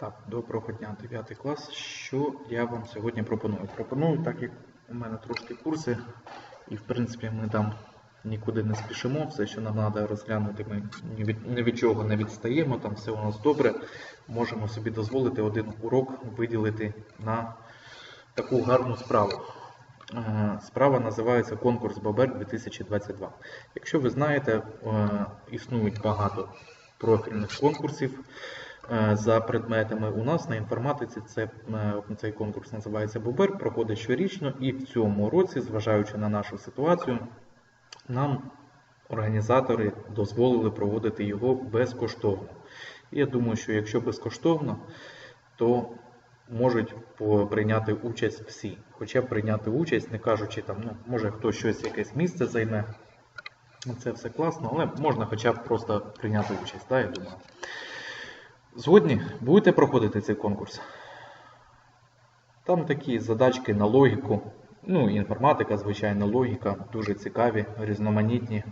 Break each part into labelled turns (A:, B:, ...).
A: Так, доброго дня, 9 клас. Що я вам сьогодні пропоную? Пропоную, так як у мене трошки курси, і в принципі ми там нікуди не спішимо, все, що нам треба розглянути, ми ні від, ні від чого не відстаємо, там все у нас добре. Можемо собі дозволити один урок виділити на таку гарну справу. Е, Справа називається Конкурс Бобер 2022. Якщо ви знаєте, е, існують багато профільних конкурсів за предметами. У нас на інформатиці це, е, цей конкурс називається Бобер, проходить щорічно, і в цьому році, зважаючи на нашу ситуацію, нам організатори дозволили проводити його безкоштовно. І я думаю, що якщо безкоштовно, то можуть прийняти участь всі. Хоча б прийняти участь, не кажучи там, ну, може хтось щось якесь місце займе. Це все класно, але можна хоча б просто прийняти участь, да, я думаю. Згодні, будете проходити цей конкурс? Там такі задачки на логіку, ну, інформатика, звичайно, логіка, дуже цікаві, різноманітні.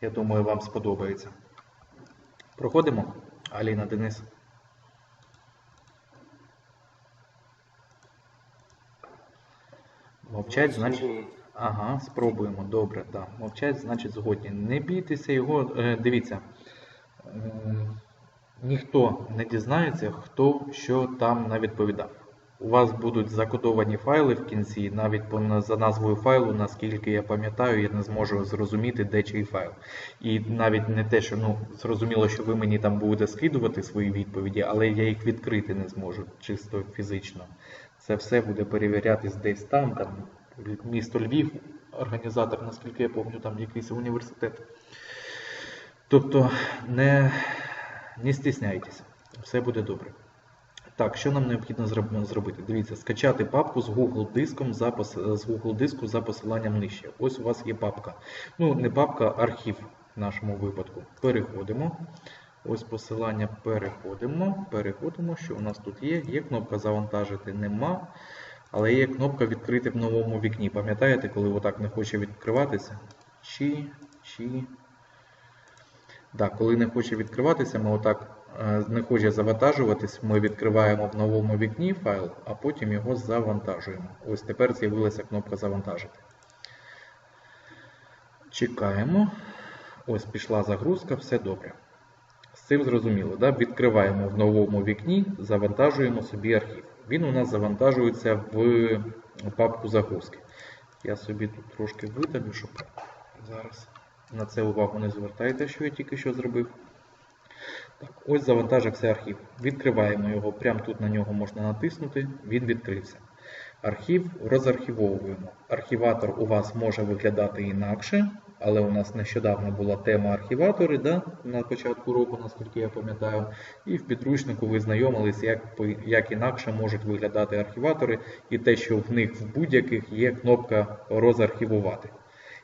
A: Я думаю, вам сподобається. Проходимо. Аліна Денис. Мовчать, значить. Ага, спробуємо. Добре, так. Мовчать, значить, згодні. Не бійтеся його. Е, дивіться. Ніхто не дізнається, хто що там навідповідав. У вас будуть закодовані файли в кінці, навіть за назвою файлу, наскільки я пам'ятаю, я не зможу зрозуміти, де чий файл. І навіть не те, що ну, зрозуміло, що ви мені там будете скидувати свої відповіді, але я їх відкрити не зможу чисто фізично. Це все буде перевірятись десь там, там місто Львів, організатор, наскільки я пам'ятаю, там якийсь університет. Тобто не, не стісняйтесь, все буде добре. Так, що нам необхідно зробити? Дивіться, скачати папку з Google диском за з Google диску за посиланням нижче. Ось у вас є папка. Ну, не папка, а архів в нашому випадку. Переходимо. Ось посилання переходимо. Переходимо, що у нас тут є. Є кнопка завантажити, нема. Але є кнопка відкрити в новому вікні. Пам'ятаєте, коли отак не хоче відкриватися? Чи, чи. Так, коли не хоче відкриватися, ми отак е, не хоче завантажуватись, ми відкриваємо в новому вікні файл, а потім його завантажуємо. Ось тепер з'явилася кнопка завантажити. Чекаємо. Ось пішла загрузка, все добре. З цим зрозуміло. Да? Відкриваємо в новому вікні, завантажуємо собі архів. Він у нас завантажується в папку загрузки. Я собі тут трошки видалю, щоб зараз на це увагу не звертайте, що я тільки що зробив. Так, ось завантажився архів. Відкриваємо його, прямо тут на нього можна натиснути, він відкрився. Архів розархівовуємо. Архіватор у вас може виглядати інакше, але у нас нещодавно була тема архіватори да, на початку року, наскільки я пам'ятаю. І в підручнику ви знайомились, як, як інакше можуть виглядати архіватори, і те, що в них в будь-яких є кнопка розархівувати.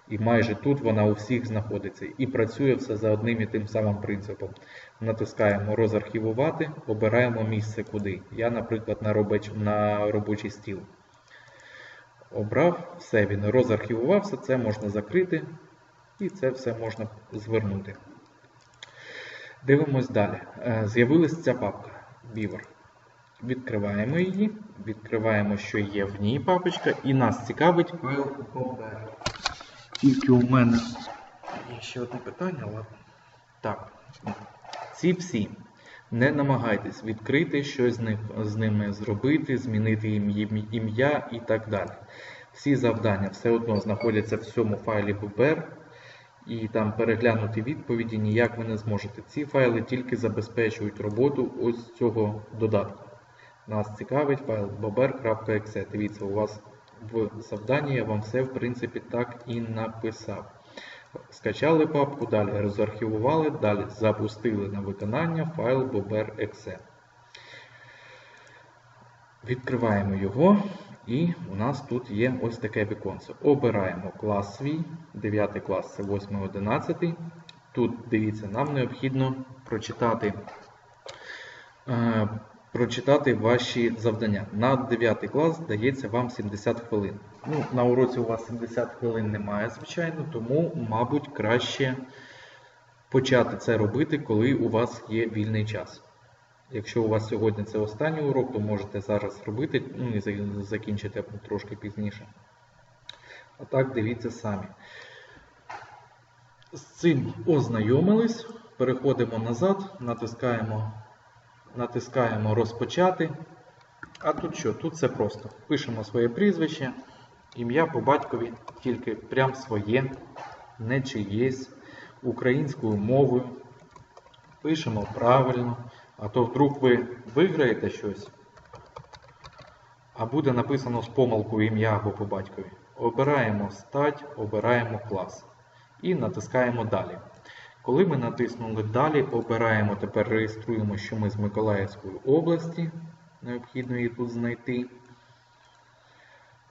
A: І майже тут вона у всіх знаходиться. І працює все за одним і тим самим принципом. Натискаємо розархівувати, обираємо місце куди. Я, наприклад, на, робоч... на робочий стіл. Обрав, все, він розархівувався, це можна закрити, і це все можна звернути. Дивимось далі. Е, З'явилася ця папка Beaver. Відкриваємо її, відкриваємо, що є в ній папочка, і нас цікавить файл Bobber. Тільки у мене є ще одне питання, ладно. Так, ці всі. Не намагайтесь відкрити щось з, них, з ними зробити, змінити їм ім'я і так далі. Всі завдання все одно знаходяться в цьому файлі BBR, і там переглянути відповіді ніяк ви не зможете. Ці файли тільки забезпечують роботу ось цього додатку. Нас цікавить файл bober.exe. Дивіться, у вас в завданні я вам все в принципі так і написав. Скачали папку, далі розархівували, далі запустили на виконання файл bober.exe. Відкриваємо його, і у нас тут є ось таке віконце. Обираємо клас свій, 9 клас це 8 11. Тут, дивіться, нам необхідно прочитати, е, прочитати ваші завдання. На 9 клас дається вам 70 хвилин. Ну, на уроці у вас 70 хвилин немає, звичайно, тому, мабуть, краще почати це робити, коли у вас є вільний час. Якщо у вас сьогодні це останній урок, то можете зараз робити, ну і закінчити трошки пізніше. А так дивіться самі. З цим ознайомились. Переходимо назад, натискаємо, натискаємо розпочати. А тут що? Тут все просто. Пишемо своє прізвище, ім'я по батькові, тільки прям своє, не чиєсь, українською мовою. Пишемо правильно, а то вдруг ви виграєте щось, а буде написано з помилкою ім'я або по батькові. Обираємо стать, обираємо клас і натискаємо далі. Коли ми натиснули далі, обираємо, тепер реєструємо, що ми з Миколаївської області. Необхідно її тут знайти.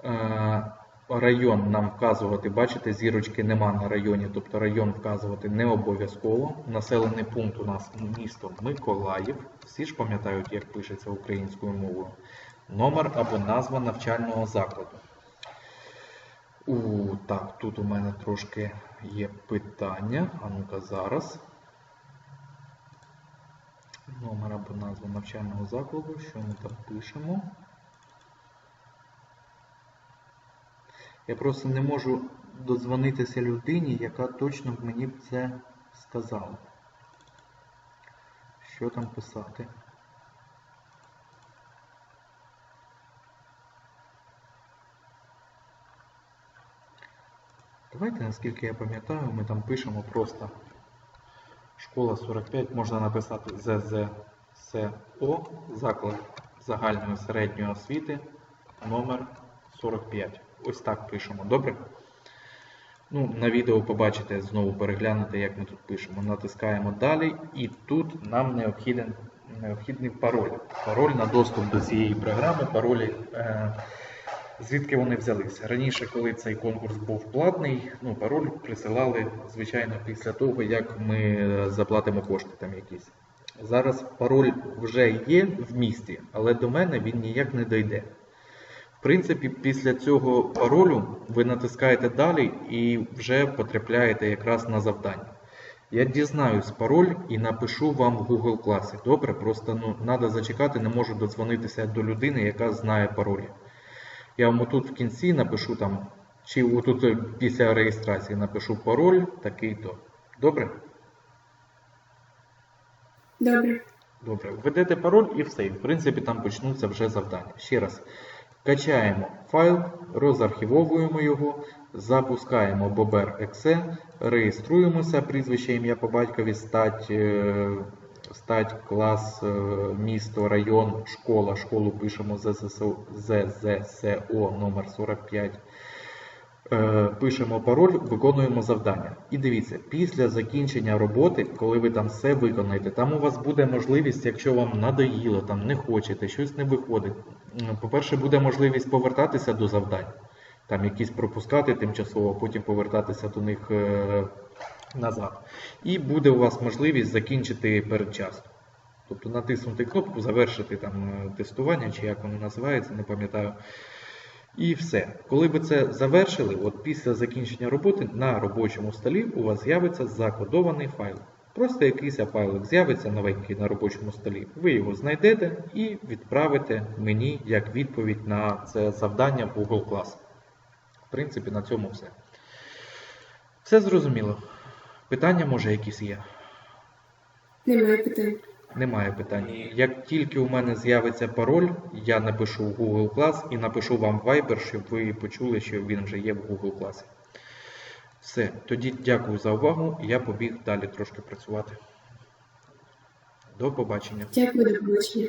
A: Е, Район нам вказувати, бачите, зірочки нема на районі, тобто район вказувати не обов'язково. Населений пункт у нас місто Миколаїв. Всі ж пам'ятають, як пишеться українською мовою. Номер або назва навчального закладу. У, так, тут у мене трошки є питання. А ну-ка зараз. Номер або назва навчального закладу. Що ми там пишемо? Я просто не можу додзвонитися людині, яка точно б мені б це сказала. Що там писати? Давайте, наскільки я пам'ятаю, ми там пишемо просто школа 45, можна написати ЗЗСО, заклад загальної середньої освіти, номер 45. Ось так пишемо, добре? Ну, на відео побачите, знову переглянете, як ми тут пишемо. Натискаємо далі, і тут нам необхіден, необхідний пароль. Пароль на доступ до цієї програми, паролі. Е, Звідки вони взялися? Раніше, коли цей конкурс був платний, ну, пароль присилали, звичайно, після того, як ми е, заплатимо кошти там якісь. Зараз пароль вже є в місті, але до мене він ніяк не дойде. В принципі, після цього паролю ви натискаєте далі і вже потрапляєте якраз на завдання. Я дізнаюсь пароль і напишу вам в Google класі. Добре, просто ну, треба зачекати, не можу додзвонитися до людини, яка знає паролі. Я вам отут в кінці напишу там, чи отут е, після реєстрації напишу пароль такий-то. Добре?
B: Добре.
A: Добре. Введете пароль і все. В принципі там почнуться вже завдання. Ще раз. Качаємо файл, розархівовуємо його, запускаємо Bober.exe, реєструємося, прізвище, ім'я по батькові, стать, е, стать, клас, е, місто, район, школа. Школу пишемо ЗЗСО, ЗЗСО номер 45. Е, Пишемо пароль, виконуємо завдання. І дивіться, після закінчення роботи, коли ви там все виконаєте, там у вас буде можливість, якщо вам надоїло, там не хочете, щось не виходить. По-перше, буде можливість повертатися до завдань, там якісь пропускати тимчасово, потім повертатися до них е, назад. І буде у вас можливість закінчити передчасно. Тобто натиснути кнопку, завершити там е, тестування, чи як воно називається, не пам'ятаю. І все. Коли ви це завершили, от після закінчення роботи на робочому столі у вас з'явиться закодований файл. Просто якийсь файлик з'явиться новенький на робочому столі. Ви його знайдете і відправите мені як відповідь на це завдання Google Class. В принципі, на цьому все. Все зрозуміло. Питання може якісь є?
B: Немає питань.
A: Немає питань. Як тільки у мене з'явиться пароль, я напишу в Google Class і напишу вам в Viber, щоб ви почули, що він вже є в Google Class. Все, тоді дякую за увагу. Я побіг далі трошки працювати. До побачення.
B: Дякую, до побачення.